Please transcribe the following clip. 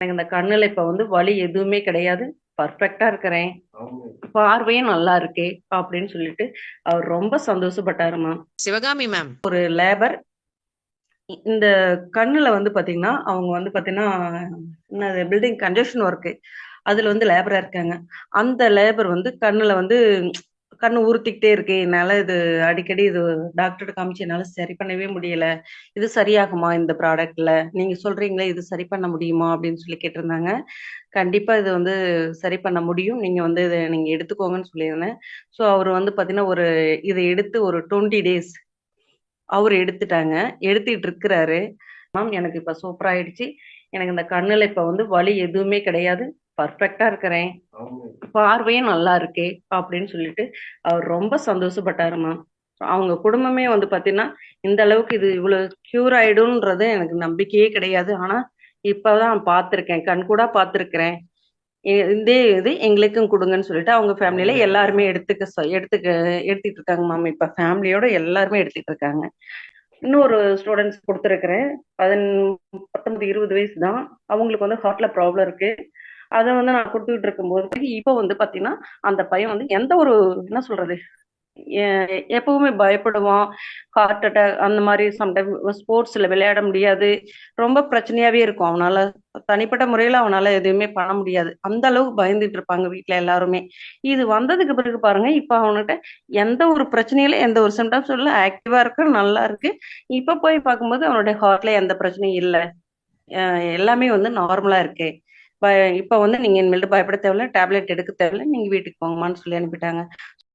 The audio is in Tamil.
எனக்கு இந்த கண்ணுல இப்ப வந்து வலி எதுவுமே கிடையாது. பர்ஃபெக்டா இருக்கிறேன். பார்வையும் நல்லா இருக்கே அப்படின்னு சொல்லிட்டு அவர் ரொம்ப சந்தோஷப்பட்டாரு மேம் சிவகாமி மேம் ஒரு லேபர் இந்த கண்ணுல வந்து பாத்தீங்கன்னா அவங்க வந்து பாத்தீங்கன்னா பில்டிங் கன்ஸ்ட்ரக்ஷன் ஒர்க்கு அதுல வந்து லேபரா இருக்காங்க. அந்த லேபர் வந்து கண்ணுல வந்து கண் உறுத்திக்கிட்டே இருக்கு. என்னால இது அடிக்கடி இது டாக்டர் காமிச்சு என்னால சரி பண்ணவே முடியல. இது சரியாகுமா இந்த ப்ராடக்ட்ல நீங்க சொல்றீங்களே இது சரி பண்ண முடியுமா? அப்படின்னு சொல்லி கேட்டிருந்தாங்க. கண்டிப்பா இது வந்து சரி பண்ண முடியும். நீங்க வந்து இதை நீங்க எடுத்துக்கோங்கன்னு சொல்லியிருந்தேன். ஸோ அவர் வந்து பாத்தீங்கன்னா ஒரு இதை எடுத்து ஒரு டுவெண்ட்டி டேஸ் அவர் எடுத்துட்டாங்க. எடுத்துட்டு இருக்கிறாரு. மேம் எனக்கு இப்ப சூப்பர் ஆயிடுச்சு. எனக்கு இந்த கண்ணுல இப்ப வந்து வலி எதுவுமே கிடையாது. பர்ஃபெக்டா இருக்கிறேன். பார்வையும் நல்லா இருக்கே அப்படின்னு சொல்லிட்டு அவர் ரொம்ப சந்தோஷப்பட்டாருமா மேம் அவங்க குடும்பமே வந்து பாத்தீங்கன்னா இந்த அளவுக்கு இது இவ்வளவு கியூர் ஆயிடும்ன்றது எனக்கு நம்பிக்கையே கிடையாது. ஆனா இப்பதான் பார்த்திருக்கேன் கண் கூட பார்த்திருக்கிறேன் இ- இதே இது எங்களுக்கும் கொடுங்கன்னு சொல்லிட்டு அவங்க ஃபேமிலியில எல்லாருமே எடுத்துக்க எடுத்துக்க எடுத்துட்டு இருக்காங்க மேம் இப்ப ஃபேமிலியோட எல்லாருமே எடுத்துட்டு இருக்காங்க. இன்னொரு ஸ்டூடெண்ட்ஸ் கொடுத்துருக்குறேன். பதின் பத்தொன்பது இருபது வயசு தான் அவங்களுக்கு வந்து ஹார்ட்ல ப்ராப்ளம் இருக்கு. அதை வந்து நான் கொடுத்துட்டு இருக்கும்போது இப்போ வந்து பார்த்தீங்கன்னா அந்த பையன் வந்து எந்த ஒரு என்ன சொல்றது எப்பவுமே பயப்படுவான். ஹார்ட் அட்டாக் அந்த மாதிரி சம்டைம் ஸ்போர்ட்ஸ்ல விளையாட முடியாது. ரொம்ப பிரச்சனையாவே இருக்கும். அவனால தனிப்பட்ட முறையில அவனால எதுவுமே பண்ண முடியாது. அந்த அளவுக்கு பயந்துட்டு இருப்பாங்க வீட்டுல எல்லாருமே. இது வந்ததுக்கு பிறகு பாருங்க இப்ப அவன்கிட்ட எந்த ஒரு பிரச்சனையில எந்த ஒரு சிம்டம்ஸ் இல்லை ஆக்டிவா இருக்கு நல்லா இருக்கு. இப்ப போய் பார்க்கும்போது அவனுடைய ஹார்ட்ல எந்த பிரச்சனையும் இல்லை. எல்லாமே வந்து நார்மலா இருக்கு. இப்ப வந்து நீங்க இனிமேல் பயப்பட தேவையில்ல டேப்லெட் எடுக்க தேவையில்ல நீங்க வீட்டுக்கு போங்கம்மான்னு சொல்லி அனுப்பிட்டாங்க.